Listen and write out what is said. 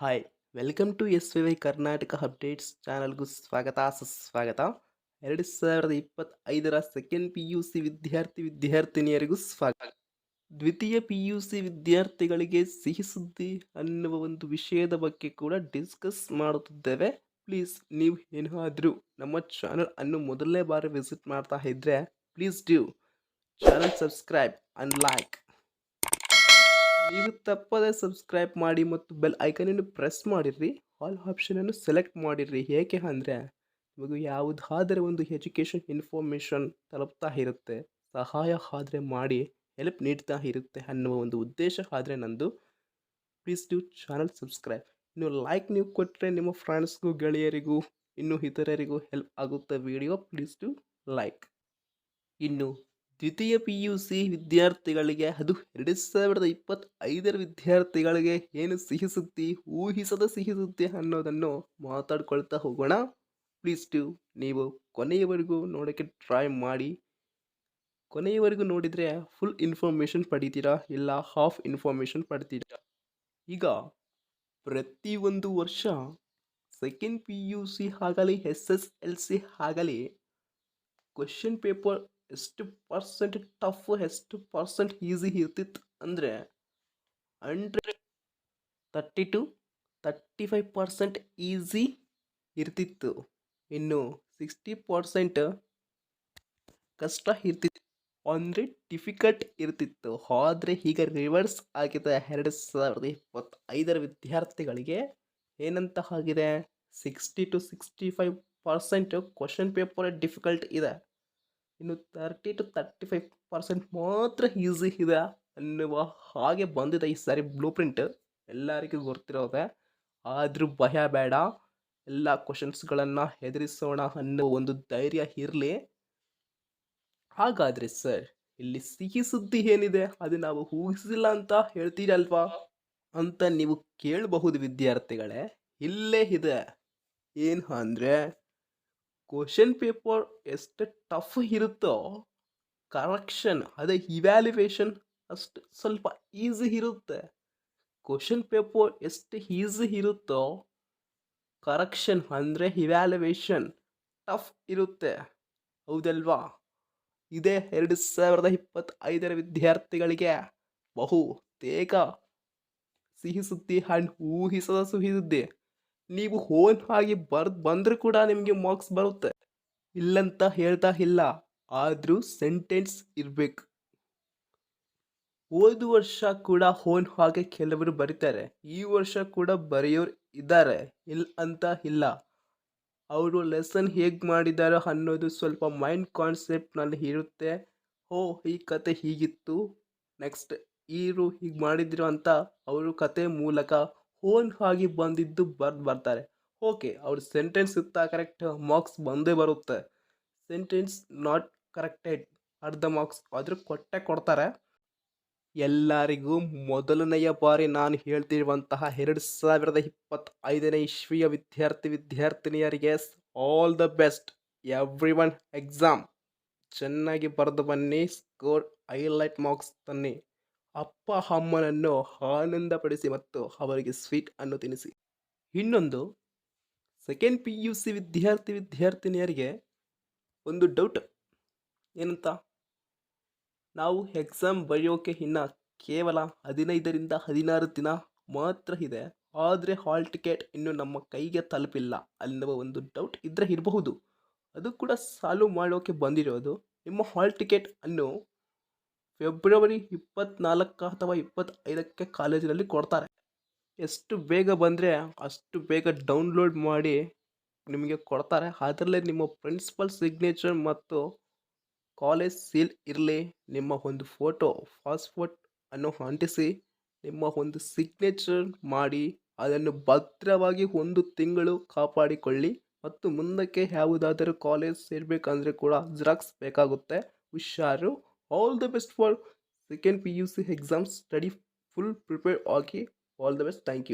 Hi welcome to S V Y Karnataka updates ಚಾನಲ್ಗೂ ಸ್ವಾಗತ ಸುಸ್ವಾಗತ ಎರಡು ಸಾವಿರದ ಇಪ್ಪತ್ತೈದರ ಸೆಕೆಂಡ್ ಪಿ ಯು ಸಿ ವಿದ್ಯಾರ್ಥಿ ವಿದ್ಯಾರ್ಥಿನಿಯರಿಗೂ ಸ್ವಾಗತ. ದ್ವಿತೀಯ ಪಿ ಯು ಸಿ ವಿದ್ಯಾರ್ಥಿಗಳಿಗೆ ಸಿಹಿ ಸುದ್ದಿ ಅನ್ನುವ ಒಂದು ವಿಷಯದ ಬಗ್ಗೆ ಕೂಡ ಡಿಸ್ಕಸ್ ಮಾಡುತ್ತಿದ್ದೇವೆ. ಪ್ಲೀಸ್ ನೀವು ಏನಾದರೂ ನಮ್ಮ ಚಾನಲ್ ಅನ್ನು ಮೊದಲನೇ ಬಾರಿ ವಿಸಿಟ್ ಮಾಡ್ತಾ ಇದ್ದರೆ please do channel subscribe and like ನೀವು ತಪ್ಪದೆ ಸಬ್ಸ್ಕ್ರೈಬ್ ಮಾಡಿ ಮತ್ತು ಬೆಲ್ ಐಕನನ್ನು ಪ್ರೆಸ್ ಮಾಡಿರ್ರಿ. ಆಲ್ ಆಪ್ಷನನ್ನು ಸೆಲೆಕ್ಟ್ ಮಾಡಿರ್ರಿ. ಏಕೆ ಅಂದರೆ, ನಿಮಗೆ ಯಾವುದಾದರೆ ಒಂದು ಎಜುಕೇಷನ್ ಇನ್ಫಾರ್ಮೇಷನ್ ತಲುಪ್ತಾ ಇರುತ್ತೆ. ಸಹಾಯ ಆದರೆ ಮಾಡಿ ಹೆಲ್ಪ್ ನೀಡ್ತಾ ಇರುತ್ತೆ ಅನ್ನುವ ಒಂದು ಉದ್ದೇಶ ಆದರೆ ನಂದು. ಪ್ಲೀಸ್ ಡ್ಯೂ ಚಾನಲ್ ಸಬ್ಸ್ಕ್ರೈಬ್ ಇನ್ನು ಲೈಕ್ ನೀವು ಕೊಟ್ಟರೆ ನಿಮ್ಮ ಫ್ರೆಂಡ್ಸ್ಗೂ ಗೆಳೆಯರಿಗೂ, ಇನ್ನು ಇತರರಿಗೂ ಹೆಲ್ಪ್ ಆಗುತ್ತೆ ವಿಡಿಯೋ ಪ್ಲೀಸ್ ಡು ಲೈಕ್ ಇನ್ನು ದ್ವಿತೀಯ ಪಿ ಯು ಸಿ ವಿದ್ಯಾರ್ಥಿಗಳಿಗೆ ಅದು ಎರಡು ಸಾವಿರದ ಇಪ್ಪತ್ತೈದರ ವಿದ್ಯಾರ್ಥಿಗಳಿಗೆ ಏನು ಸಿಹಿ ಸುದ್ದಿ, ಊಹಿಸದ ಸಿಹಿ ಸುದ್ದಿ ಅನ್ನೋದನ್ನು ಮಾತಾಡ್ಕೊಳ್ತಾ ಹೋಗೋಣ. ಪ್ಲೀಸ್ ಟು ನೀವು ಕೊನೆಯವರೆಗೂ ನೋಡೋಕ್ಕೆ ಟ್ರೈ ಮಾಡಿ. ಕೊನೆಯವರೆಗೂ ನೋಡಿದರೆ ಫುಲ್ ಇನ್ಫಾರ್ಮೇಷನ್ ಪಡಿತೀರಾ? ಇಲ್ಲ ಹಾಫ್ ಇನ್ಫಾರ್ಮೇಷನ್ ಪಡ್ತೀರಾ? ಈಗ ಪ್ರತಿಯೊಂದು ವರ್ಷ ಸೆಕೆಂಡ್ ಪಿ ಯು ಸಿ ಆಗಲಿ ಎಸ್ ಎಸ್ ಎಲ್ ಸಿ ಆಗಲಿ ಕ್ವೆಶನ್ ಪೇಪರ್ ಎಷ್ಟು ಪರ್ಸೆಂಟ್ ಟಫ್ ಎಷ್ಟು ಪರ್ಸೆಂಟ್ ಈಸಿ ಇರ್ತಿತ್ತು ಅಂದರೆ hundred thirty two thirty five percent easy ಇರ್ತಿತ್ತು. ಇನ್ನು ಸಿಕ್ಸ್ಟಿ ಪರ್ಸೆಂಟ್ ಕಷ್ಟ ಇರ್ತಿತ್ತು. ಅಂದರೆ ಡಿಫಿಕಲ್ಟ್ ಇರ್ತಿತ್ತು. ಆದರೆ ಈಗ ರಿವರ್ಸ್ ಆಗಿದೆ. ಎರಡು ಸಾವಿರದ ಇಪ್ಪತ್ತೈದರ ವಿದ್ಯಾರ್ಥಿಗಳಿಗೆ ಏನಂತ ಆಗಿದೆ? Sixty two sixty five percent question paper difficult ಇದೆ. ಇನ್ನು thirty two thirty five percent ಮಾತ್ರ ಈಸಿ ಇದೆ. ಅನ್ನುವ ಹಾಗೆ ಬಂದಿದೆ ಈ ಸಾರಿ ಬ್ಲೂ ಪ್ರಿಂಟ್ ಎಲ್ಲರಿಗೂ ಗೊತ್ತಿರೋದೆ. ಆದರೂ ಭಯ ಬೇಡ. ಎಲ್ಲ ಕ್ವಶನ್ಸ್ಗಳನ್ನು ಹೆದರಿಸೋಣ ಅನ್ನೋ ಒಂದು ಧೈರ್ಯ ಇರಲಿ. ಹಾಗಾದರೆ ಸರ್ ಇಲ್ಲಿ ಸಿಹಿ ಸುದ್ದಿ ಏನಿದೆ? ಅದು ನಾವು ಊಹಿಸಿಲ್ಲ ಅಂತ ಹೇಳ್ತೀರಲ್ವಾ? ಅಂತ ನೀವು ಕೇಳಬಹುದು ವಿದ್ಯಾರ್ಥಿಗಳೇ. ಇಲ್ಲೇ ಇದೆ. ಏನು ಅಂದರೆ ಕ್ವಶನ್ ಪೇಪರ್ ಎಷ್ಟು ಟಫ್ ಇರುತ್ತೋ ಕರೆಕ್ಷನ್ ಅದೇ ಇವ್ಯಾಲ್ಯುವೇಷನ್ ಅಷ್ಟು ಸ್ವಲ್ಪ ಈಸಿ ಇರುತ್ತೆ. ಕ್ವಶನ್ ಪೇಪರ್ ಎಷ್ಟು ಈಸಿ ಇರುತ್ತೋ ಕರೆಕ್ಷನ್ ಅಂದರೆ ಇವ್ಯಾಲ್ಯುವೇಷನ್ ಟಫ್ ಇರುತ್ತೆ. ಹೌದಲ್ವಾ? ಇದೇ ಎರಡು ಸಾವಿರದ ಇಪ್ಪತ್ತೈದರ ವಿದ್ಯಾರ್ಥಿಗಳಿಗೆ ಬಹು ತೇಗ ಸಿಹಿ ಸುದ್ದಿ ಹಣ್ಣು ಊಹಿಸದ ಸಿಹಿ ಸುದ್ದಿ ನೀವು ಓನ್ ಆಗಿ ಬರ್ದು ಬಂದರೂ ಕೂಡ ನಿಮಗೆ ಮಾರ್ಕ್ಸ್ ಬರುತ್ತೆ. ಇಲ್ಲಂತ ಹೇಳ್ತಾ ಇಲ್ಲ. ಆದರೂ ಸೆಂಟೆನ್ಸ್ ಇರಬೇಕು. ಹೋದ ವರ್ಷ ಕೂಡ ಓನ್ ಹಾಗೆ ಕೆಲವರು ಬರೀತಾರೆ. ಈ ವರ್ಷ ಕೂಡ ಬರೆಯೋರು ಇದ್ದಾರೆ ಇಲ್ಲ ಅಂತ ಇಲ್ಲ. ಅವರು ಲೆಸನ್ ಹೇಗೆ ಮಾಡಿದಾರೋ ಅನ್ನೋದು ಸ್ವಲ್ಪ ಮೈಂಡ್ ಕಾನ್ಸೆಪ್ಟ್ನಲ್ಲಿ ಇರುತ್ತೆ. ಓ ಈ ಕತೆ ಹೀಗಿತ್ತು. ನೆಕ್ಸ್ಟ್ ಈರು ಹೀಗೆ ಮಾಡಿದ್ರು ಅಂತ ಅವರು ಕತೆ ಮೂಲಕ ಓನ್ ಆಗಿ ಬಂದಿದ್ದು ಬರ್ದು ಬರ್ತಾರೆ. ಓಕೆ, ಅವ್ರ ಸೆಂಟೆನ್ಸ್ ಇತ್ತ ಕರೆಕ್ಟ್ ಮಾರ್ಕ್ಸ್ ಬಂದೇ ಬರುತ್ತೆ. ಸೆಂಟೆನ್ಸ್ ನಾಟ್ ಕರೆಕ್ಟೆಡ್ ಅರ್ಧ ಮಾರ್ಕ್ಸ್ ಆದರೂ ಕೊಟ್ಟೆ ಕೊಡ್ತಾರೆ. ಎಲ್ಲರಿಗೂ ಮೊದಲನೆಯ ಬಾರಿ ನಾನು ಹೇಳ್ತಿರುವಂತಹ ಎರಡು ಸಾವಿರದ ಇಪ್ಪತ್ತೈದನೇ ಇಶ್ವೀಯ ವಿದ್ಯಾರ್ಥಿ ವಿದ್ಯಾರ್ಥಿನಿಯರಿಗೆ all the best everyone exam ಚೆನ್ನಾಗಿ ಬರೆದು ಬನ್ನಿ. ಸ್ಕೋರ್ ಹೈಲೈಟ್ ಮಾರ್ಕ್ಸ್ ತನ್ನಿ. ಅಪ್ಪ ಅಮ್ಮನನ್ನು ಆನಂದಪಡಿಸಿ ಮತ್ತು ಅವರಿಗೆ ಸ್ವೀಟ್ ಅನ್ನು ತಿನ್ನಿಸಿ. ಇನ್ನೊಂದು ಸೆಕೆಂಡ್ ಪಿ ಯು ಸಿ ವಿದ್ಯಾರ್ಥಿ ವಿದ್ಯಾರ್ಥಿನಿಯರಿಗೆ ಒಂದು ಡೌಟ್ ಏನಂತ? ನಾವು ಎಕ್ಸಾಮ್ ಬರೆಯೋಕೆ ಇನ್ನು ಕೇವಲ ಹದಿನೈದರಿಂದ ಹದಿನಾರು ದಿನ ಮಾತ್ರ ಇದೆ. ಆದರೆ ಹಾಲ್ ಟಿಕೆಟ್ ಇನ್ನು ನಮ್ಮ ಕೈಗೆ ತಲುಪಿಲ್ಲ. ಅನ್ನುವ ಒಂದು ಡೌಟ್ ಇದ್ದರೆ ಇರಬಹುದು. ಅದು ಕೂಡ ಸಾಲ್ವ್ ಮಾಡೋಕೆ ಬಂದಿರೋದು. ನಿಮ್ಮ ಹಾಲ್ ಟಿಕೆಟ್ ಅನ್ನು ಫೆಬ್ರವರಿ ಇಪ್ಪತ್ತ್ನಾಲ್ಕು ಅಥವಾ ಇಪ್ಪತ್ತೈದಕ್ಕೆ ಕಾಲೇಜಿನಲ್ಲಿ ಕೊಡ್ತಾರೆ. ಎಷ್ಟು ಬೇಗ ಬಂದರೆ ಅಷ್ಟು ಬೇಗ ಡೌನ್ಲೋಡ್ ಮಾಡಿ ನಿಮಗೆ ಕೊಡ್ತಾರೆ. ಅದರಲ್ಲೇ ನಿಮ್ಮ ಪ್ರಿನ್ಸಿಪಲ್ ಸಿಗ್ನೇಚರ್ ಮತ್ತು ಕಾಲೇಜ್ ಸೀಲ್ ಇರಲಿ. ನಿಮ್ಮ ಒಂದು ಫೋಟೋ ಪಾಸ್ಪೋರ್ಟ್ ಅನ್ನು ಅಂಟಿಸಿ, ನಿಮ್ಮ ಒಂದು ಸಿಗ್ನೇಚರ್ ಮಾಡಿ, ಅದನ್ನು ಭದ್ರವಾಗಿ ಒಂದು ತಿಂಗಳು ಕಾಪಾಡಿಕೊಳ್ಳಿ ಮತ್ತು ಮುಂದಕ್ಕೆ ಯಾವುದಾದರೂ ಕಾಲೇಜ್ ಸೇರಬೇಕಂದ್ರೆ ಕೂಡ ಜೆರಾಕ್ಸ್ ಬೇಕಾಗುತ್ತೆ. ಹುಷಾರು all the best for second puc exam study full prepare okay. All the best. Thank you.